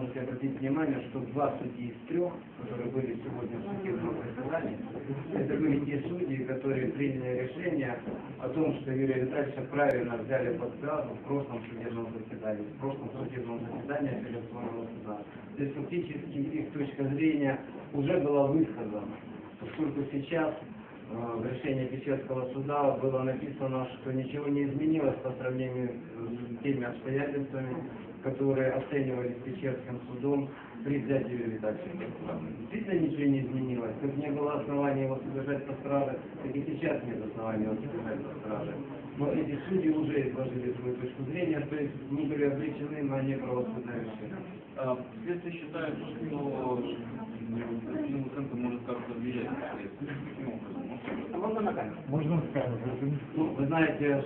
Можете обратить внимание, что два судьи из трех, которые были сегодня в судебном заседании, это были те судьи, которые приняли решение о том, что Юрия Витальевича правильно взяли под газу в прошлом судебном заседании, в прошлом судебном заседании апелляционного суда. То есть фактически их точка зрения уже была высказана, поскольку сейчас в решении Печерского суда было написано, что ничего не изменилось по сравнению с теми обстоятельствами, которые оценивались Печерским судом при взятии стражу. Действительно ничего не изменилось. Как не было основания его содержать по страже, так и сейчас нет основания его содержать по страже. Но эти судьи уже изложили свою точку зрения, то есть не были обречены на неправосудное решение. А, Следствие считает, что ну, центр может как-то влиять на следствие. Каким образом? А можно на камеру? Можно сказать. Ну, вы знаете,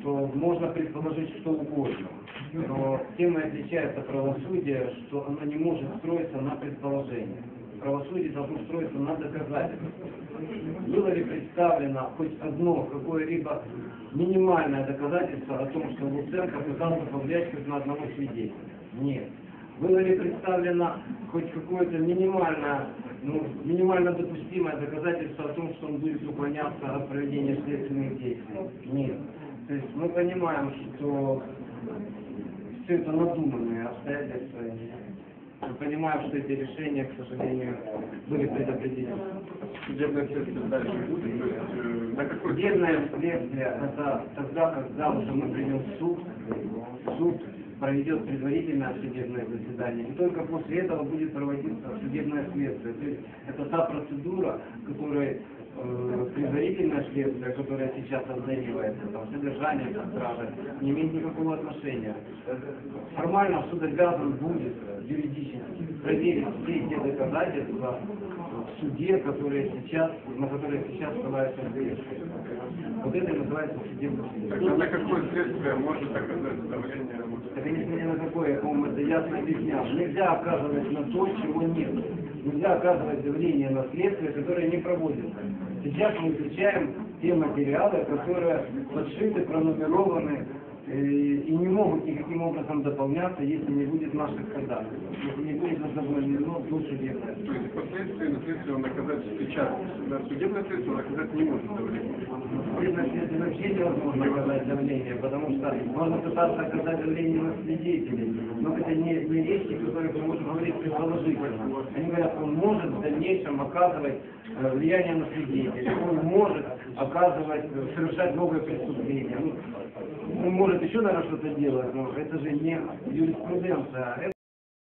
что можно предположить что угодно, но тем и отличается правосудие, что оно не может строиться на предположении. Правосудие должно строиться на доказательствах. Было ли представлено хоть одно какое-либо минимальное доказательство о том, что Луценко пытался повлиять хоть на одного свидетеля? Нет. Было ли представлено хоть какое-то минимальное, ну, минимально допустимое доказательство о том, что он будет уклоняться от проведения следственных действий? Нет. То есть мы понимаем, что все это надуманные обстоятельства. Мы понимаем, что эти решения, к сожалению, были предопределены. Судебное следствие дальше будет? Есть, э, Судебное следствие это тогда, когда уже мы придем в суд проведет предварительное судебное заседание, и только после этого будет проводиться судебное следствие. То есть это та процедура, которая предварительное следствие, которое сейчас оценивается, там, содержание под стражей, не имеет никакого отношения. Формально суд обязан будет юридически проверить все те доказательства в суде, которые сейчас, на которые сейчас ссылаются следствие. Вот это и называется судебное следствие. Тогда на какое следствие может оказать давление? Это несмотря на какое, я, по-моему, это ясно объяснял. Нельзя оказывать на то, чего нет. Нельзя оказывать давление на следствие, которое не проводится. Сейчас мы изучаем те материалы, которые подшиты, пронумерованы э, и не могут никаким образом дополняться, если не будет наших ходатайств. Если не будет заблокировано до судебное. То есть следствие он оказать сейчас. На судебное следствие он оказать не может давление. Судебное следствие вообще невозможно оказать давление, потому что можно пытаться оказать давление на свидетелей, но это не, не вещи, которые мы можем говорить предположительно. Они говорят, он может в дальнейшем оказывать э, влияние на свидетелей, он может оказывать, э, совершать новые преступления. Ну, он может еще, наверное, что-то делать, но это же не юриспруденция.